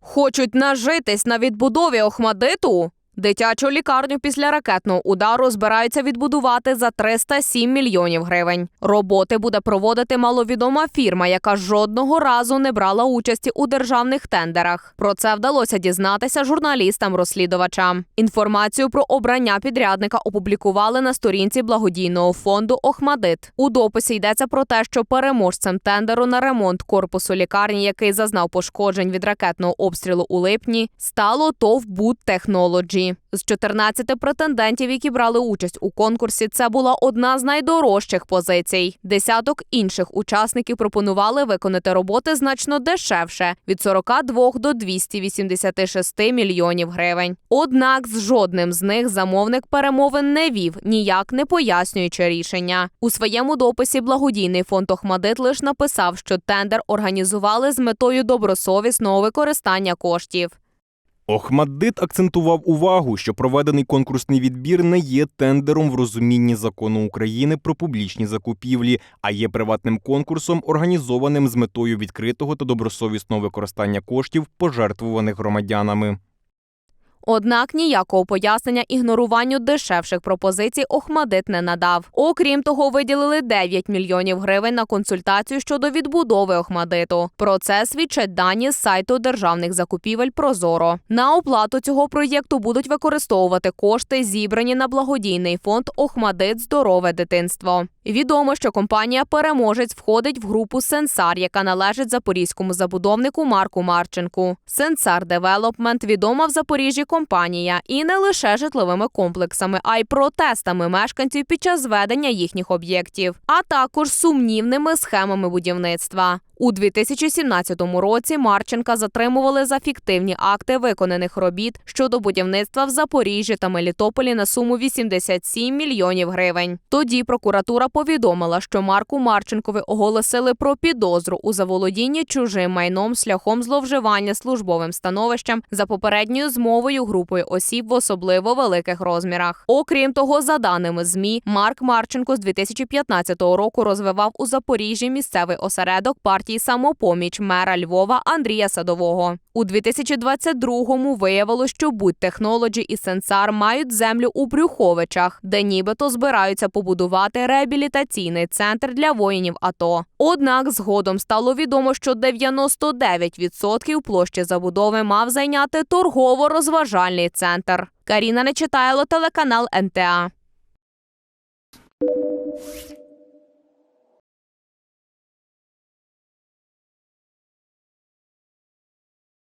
Хочуть нажитись на відбудові Охмадиту? Дитячу лікарню після ракетного удару збираються відбудувати за 307 мільйонів гривень. Роботи буде проводити маловідома фірма, яка жодного разу не брала участі у державних тендерах. Про це вдалося дізнатися журналістам-розслідувачам. Інформацію про обрання підрядника опублікували на сторінці благодійного фонду Охмадит. У дописі йдеться про те, що переможцем тендеру на ремонт корпусу лікарні, який зазнав пошкоджень від ракетного обстрілу у липні, стало ТОВ «Буд Технолоджі». З 14 претендентів, які брали участь у конкурсі, це була одна з найдорожчих позицій. Десяток інших учасників пропонували виконати роботи значно дешевше від 42 до 286 мільйонів гривень. Однак з жодним з них замовник перемовин не вів, ніяк не пояснюючи рішення. У своєму дописі благодійний фонд Охмадит лише написав, що тендер організували з метою добросовісного використання коштів. Охмаддит акцентував увагу, що проведений конкурсний відбір не є тендером в розумінні закону України про публічні закупівлі, а є приватним конкурсом, організованим з метою відкритого та добросовісного використання коштів, пожертвуваних громадянами. Однак ніякого пояснення ігноруванню дешевших пропозицій Охмадит не надав. Окрім того, виділили 9 мільйонів гривень на консультацію щодо відбудови Охмадиту. Про це свідчать дані з сайту державних закупівель Прозоро. На оплату цього проєкту будуть використовувати кошти, зібрані на благодійний фонд Охмадит Здорове дитинство. Відомо, що компанія переможець входить в групу Сенсар, яка належить запорізькому забудовнику Марку Марченку. Сенсар Девелопмент відома в Запоріжжі компанія і не лише житловими комплексами, а й протестами мешканців під час зведення їхніх об'єктів, а також сумнівними схемами будівництва. У 2017 році Марченка затримували за фіктивні акти виконаних робіт щодо будівництва в Запоріжжі та Мелітополі на суму 87 мільйонів гривень. Тоді прокуратура повідомила, що Марку Марченкові оголосили про підозру у заволодінні чужим майном шляхом зловживання службовим становищем за попередньою змовою групою осіб в особливо великих розмірах. Окрім того, за даними змі, Марк Марченко з 2015 року розвивав у Запоріжжі місцевий осередок партії самопоміч мера Львова Андрія Садового. У 2022-му виявилось, що Будь-Технолоджі і Сенсар мають землю у Брюховичах, де нібито збираються побудувати реабілітаційний центр для воїнів АТО. Однак згодом стало відомо, що 99% площі забудови мав зайняти торгово-розважальний центр. Каріна Нечитайло, телеканал НТА.